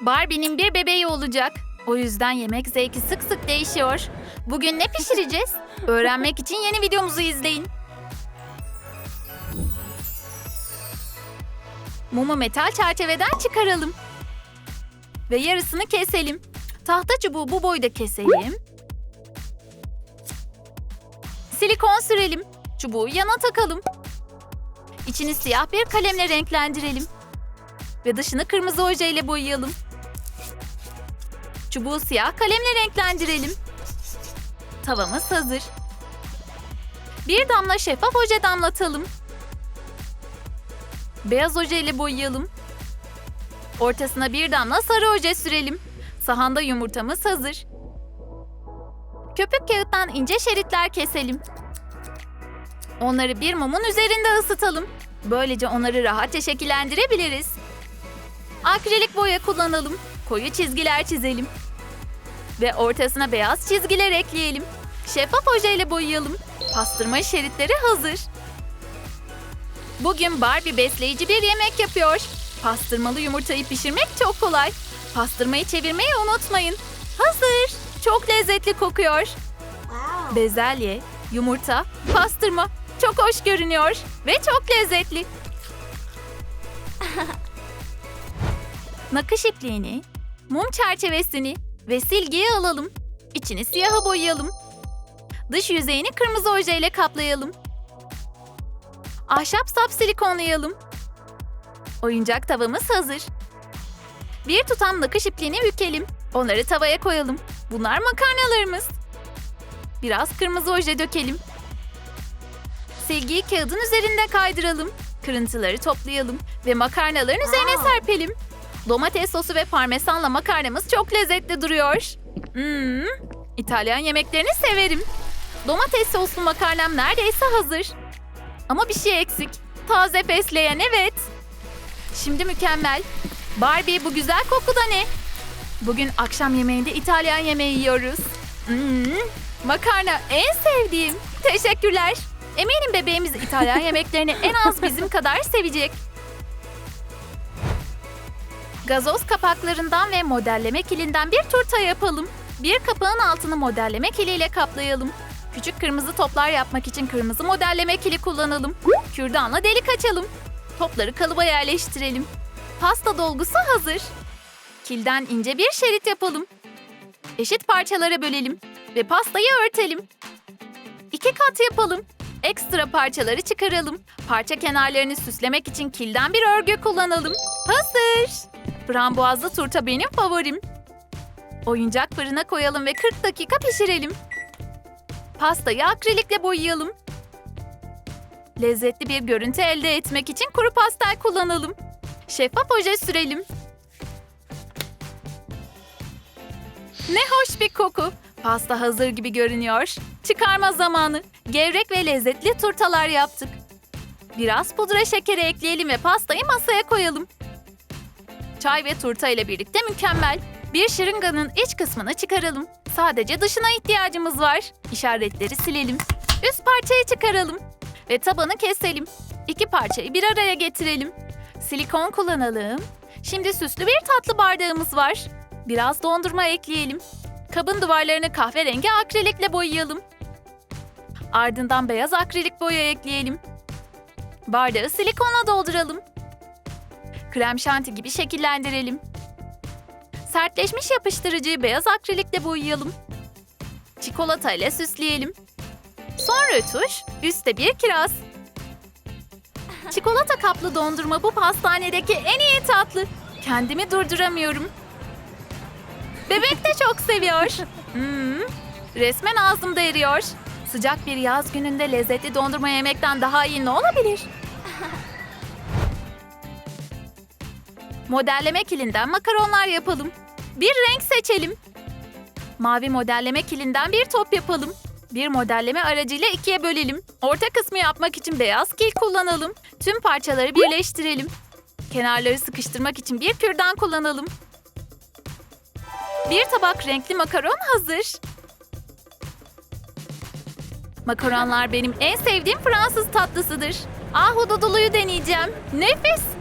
Barbie'nin bir bebeği olacak. O yüzden yemek zevki sık sık değişiyor. Bugün ne pişireceğiz? Öğrenmek için yeni videomuzu izleyin. Mumu metal çerçeveden çıkaralım. Ve yarısını keselim. Tahta çubuğu bu boyda keselim. Silikon sürelim. Çubuğu yana takalım. İçini siyah bir kalemle renklendirelim. Ve dışını kırmızı ojeyle boyayalım. Çubuğu siyah kalemle renklendirelim. Tavamız hazır. Bir damla şeffaf oje damlatalım. Beyaz ojeyle boyayalım. Ortasına bir damla sarı oje sürelim. Sahanda yumurtamız hazır. Köpük kağıttan ince şeritler keselim. Onları bir mumun üzerinde ısıtalım. Böylece onları rahatça şekillendirebiliriz. Akrilik boya kullanalım. Koyu çizgiler çizelim. Ve ortasına beyaz çizgiler ekleyelim. Şeffaf ojeyle boyayalım. Pastırma şeritleri hazır. Bugün Barbie besleyici bir yemek yapıyor. Pastırmalı yumurtayı pişirmek çok kolay. Pastırmayı çevirmeyi unutmayın. Hazır. Çok lezzetli kokuyor. Bezelye, yumurta, pastırma. Çok hoş görünüyor ve çok lezzetli. Nakış ipliğini, mum çerçevesini ve silgiyi alalım. İçini siyaha boyayalım. Dış yüzeyini kırmızı ojeyle kaplayalım. Ahşap sap silikonlayalım. Oyuncak tavamız hazır. Bir tutam nakış ipliğini bükelim. Onları tavaya koyalım. Bunlar makarnalarımız. Biraz kırmızı oje dökelim. Silgiyi kağıdın üzerinde kaydıralım. Kırıntıları toplayalım ve makarnaların üzerine serpelim. Domates sosu ve parmesanla makarnamız çok lezzetli duruyor. Hmm, İtalyan yemeklerini severim. Domates soslu makarnam neredeyse hazır. Ama bir şey eksik. Taze fesleğen evet. Şimdi mükemmel. Barbie bu güzel koku da ne? Bugün akşam yemeğinde İtalyan yemeği yiyoruz. Hmm, makarna en sevdiğim. Teşekkürler. Eminim bebeğimiz İtalyan yemeklerini en az bizim kadar sevecek. Gazoz kapaklarından ve modelleme kilinden bir turta yapalım. Bir kapağın altını modelleme kiliyle kaplayalım. Küçük kırmızı toplar yapmak için kırmızı modelleme kili kullanalım. Kürdanla delik açalım. Topları kalıba yerleştirelim. Pasta dolgusu hazır. Kilden ince bir şerit yapalım. Eşit parçalara bölelim ve pastayı örtelim. İki kat yapalım. Ekstra parçaları çıkaralım. Parça kenarlarını süslemek için kilden bir örgü kullanalım. Hazır. Frambuazlı turta benim favorim. Oyuncak fırına koyalım ve 40 dakika pişirelim. Pastayı akrilikle boyayalım. Lezzetli bir görüntü elde etmek için kuru pastel kullanalım. Şeffaf oje sürelim. Ne hoş bir koku. Pasta hazır gibi görünüyor. Çıkarma zamanı. Gevrek ve lezzetli turtalar yaptık. Biraz pudra şekeri ekleyelim ve pastayı masaya koyalım. Çay ve turta ile birlikte mükemmel. Bir şırınganın iç kısmını çıkaralım. Sadece dışına ihtiyacımız var. İşaretleri silelim. Üst parçayı çıkaralım. Ve tabanı keselim. İki parçayı bir araya getirelim. Silikon kullanalım. Şimdi süslü bir tatlı bardağımız var. Biraz dondurma ekleyelim. Kabın duvarlarını kahverengi akrilikle boyayalım. Ardından beyaz akrilik boya ekleyelim. Bardağı silikonla dolduralım. Krem şanti gibi şekillendirelim. Sertleşmiş yapıştırıcıyı beyaz akrilikle boyayalım. Çikolata ile süsleyelim. Son rötuş, üstte bir kiraz. Çikolata kaplı dondurma bu pastanedeki en iyi tatlı. Kendimi durduramıyorum. Bebek de çok seviyor. Hmm, resmen ağzımda eriyor. Sıcak bir yaz gününde lezzetli dondurma yemekten daha iyi ne olabilir? Modelleme kilinden makaronlar yapalım. Bir renk seçelim. Mavi modelleme kilinden bir top yapalım. Bir modelleme aracıyla ikiye bölelim. Orta kısmı yapmak için beyaz kil kullanalım. Tüm parçaları birleştirelim. Kenarları sıkıştırmak için bir kürdan kullanalım. Bir tabak renkli makaron hazır. Makaronlar benim en sevdiğim Fransız tatlısıdır. Ahududuluyu deneyeceğim. Nefis.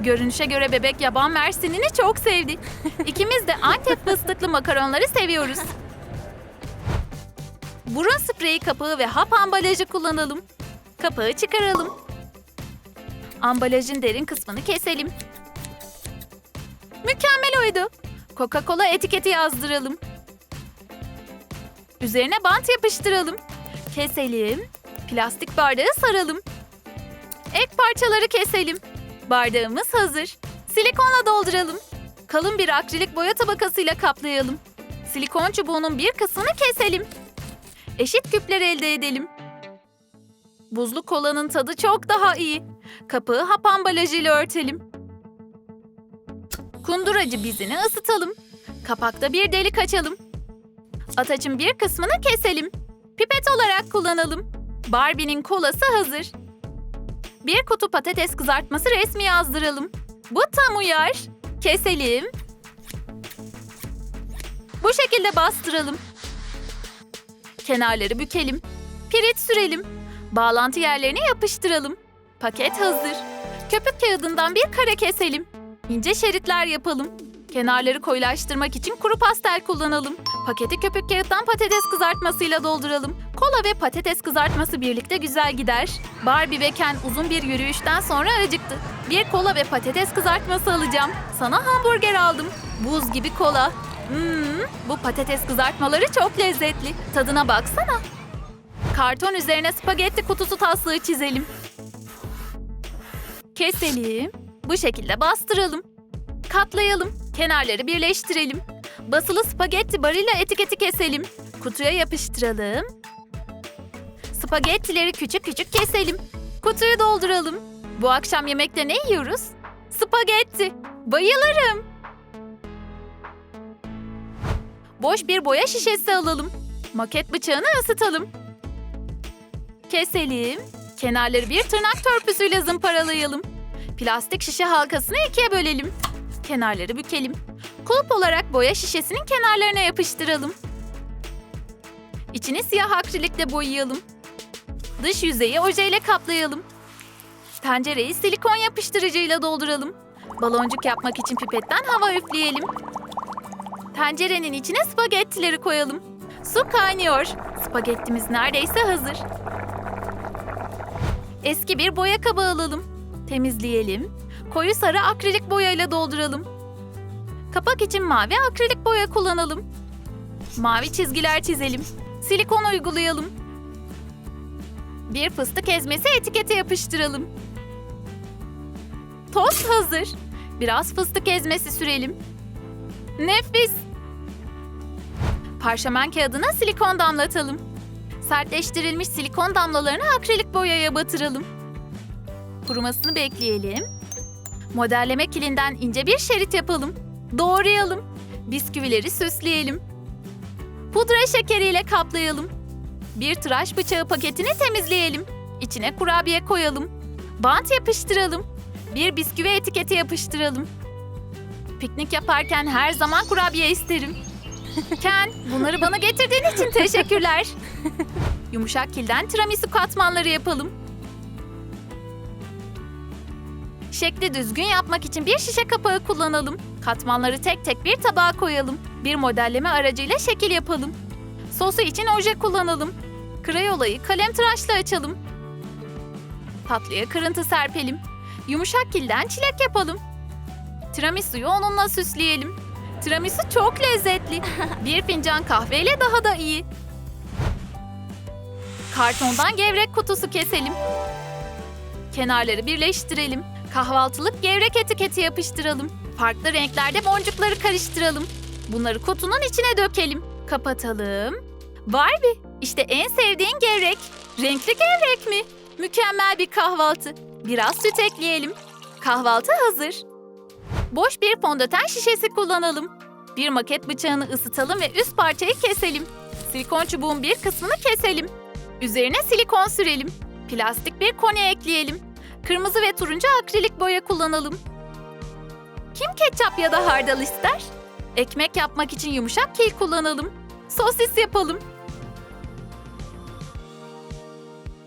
Görünüşe göre bebek yaban mersinini çok sevdi. İkimiz de Antep fıstıklı makaronları seviyoruz. Burun spreyi kapağı ve hap ambalajı kullanalım. Kapağı çıkaralım. Ambalajın derin kısmını keselim. Mükemmel oydu. Coca-Cola etiketi yazdıralım. Üzerine bant yapıştıralım. Keselim. Plastik bardağı saralım. Ek parçaları keselim. Bardağımız hazır. Silikonla dolduralım. Kalın bir akrilik boya tabakasıyla kaplayalım. Silikon çubuğunun bir kısmını keselim. Eşit küpler elde edelim. Buzlu kolanın tadı çok daha iyi. Kapağı hap ambalajıyla örtelim. Kunduracı bizini ısıtalım. Kapakta bir delik açalım. Atacın bir kısmını keselim. Pipet olarak kullanalım. Barbie'nin kolası hazır. Bir kutu patates kızartması resmi yazdıralım. Bu tam uyar. Keselim. Bu şekilde bastıralım. Kenarları bükelim. Pirit sürelim. Bağlantı yerlerine yapıştıralım. Paket hazır. Köpük kağıdından bir kare keselim. İnce şeritler yapalım. Kenarları koyulaştırmak için kuru pastel kullanalım. Paketi köpük kağıttan patates kızartmasıyla dolduralım. Kola ve patates kızartması birlikte güzel gider. Barbie ve Ken uzun bir yürüyüşten sonra acıktı. Bir kola ve patates kızartması alacağım. Sana hamburger aldım. Buz gibi kola. Hmm, bu patates kızartmaları çok lezzetli. Tadına baksana. Karton üzerine spagetti kutusu taslığı çizelim. Keselim. Bu şekilde bastıralım. Katlayalım. Kenarları birleştirelim. Basılı spagetti barıyla etiketi keselim. Kutuya yapıştıralım. Spagettileri küçük küçük keselim. Kutuyu dolduralım. Bu akşam yemekte ne yiyoruz? Spagetti. Bayılırım. Boş bir boya şişesi alalım. Maket bıçağını ısıtalım. Keselim. Kenarları bir tırnak törpüsüyle zımparalayalım. Plastik şişe halkasını ikiye bölelim. Kenarları bükelim. Kulp olarak boya şişesinin kenarlarına yapıştıralım. İçini siyah akrilikle boyayalım. Dış yüzeyi ojeyle kaplayalım. Tencereyi silikon yapıştırıcıyla dolduralım. Baloncuk yapmak için pipetten hava üfleyelim. Tencerenin içine spagettileri koyalım. Su kaynıyor. Spagettimiz neredeyse hazır. Eski bir boya kabı alalım. Temizleyelim. Koyu sarı akrilik boyayla dolduralım. Kapak için mavi akrilik boya kullanalım. Mavi çizgiler çizelim. Silikon uygulayalım. Bir fıstık ezmesi etikete yapıştıralım. Tost hazır. Biraz fıstık ezmesi sürelim. Nefis. Parşömen kağıdına silikon damlatalım. Sertleştirilmiş silikon damlalarını akrilik boyaya batıralım. Kurumasını bekleyelim. Modelleme kilinden ince bir şerit yapalım. Doğrayalım. Bisküvileri süsleyelim. Pudra şekeriyle kaplayalım. Bir tıraş bıçağı paketini temizleyelim. İçine kurabiye koyalım. Bant yapıştıralım. Bir bisküvi etiketi yapıştıralım. Piknik yaparken her zaman kurabiye isterim. Ken, bunları bana getirdiğin için teşekkürler. Yumuşak kilden tiramisu katmanları yapalım. Şekli düzgün yapmak için bir şişe kapağı kullanalım. Katmanları tek tek bir tabağa koyalım. Bir modelleme aracıyla şekil yapalım. Sosu için oje kullanalım. Krayolayı kalem tıraşla açalım. Tatlıya kırıntı serpelim. Yumuşak kilden çilek yapalım. Tiramisu'yu onunla süsleyelim. Tiramisu çok lezzetli. Bir fincan kahveyle daha da iyi. Kartondan gevrek kutusu keselim. Kenarları birleştirelim. Kahvaltılık gevrek etiketi yapıştıralım. Farklı renklerde boncukları karıştıralım. Bunları kutunun içine dökelim. Kapatalım. Barbie, işte en sevdiğin gevrek. Renkli gevrek mi? Mükemmel bir kahvaltı. Biraz süt ekleyelim. Kahvaltı hazır. Boş bir fondöten şişesi kullanalım. Bir maket bıçağını ısıtalım ve üst parçayı keselim. Silikon çubuğun bir kısmını keselim. Üzerine silikon sürelim. Plastik bir koni ekleyelim. Kırmızı ve turuncu akrilik boya kullanalım. Kim ketçap ya da hardal ister? Ekmek yapmak için yumuşak kil kullanalım. Sosis yapalım.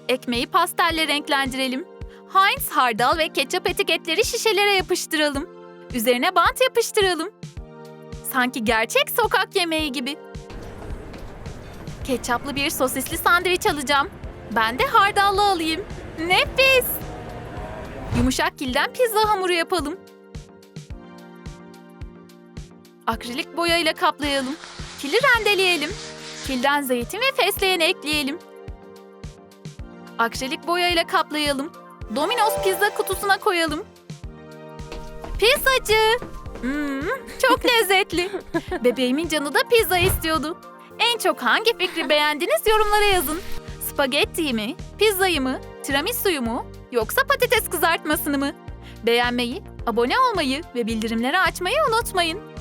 Ekmeği pastelle renklendirelim. Heinz hardal ve ketçap etiketleri şişelere yapıştıralım. Üzerine bant yapıştıralım. Sanki gerçek sokak yemeği gibi. Ketçaplı bir sosisli sandviç alacağım. Ben de hardallı alayım. Nefis! Yumuşak kilden pizza hamuru yapalım. Akrilik boyayla kaplayalım. Kili rendeleyelim. Kilden zeytin ve fesleğen ekleyelim. Akrilik boyayla kaplayalım. Domino's pizza kutusuna koyalım. Pizzacı! Hmm, çok lezzetli. Bebeğimin canı da pizza istiyordu. En çok hangi fikri beğendiniz yorumlara yazın. Spagettiyi mi, pizzayı mı, tiramisu'yu mu yoksa patates kızartmasını mı? Beğenmeyi, abone olmayı ve bildirimleri açmayı unutmayın.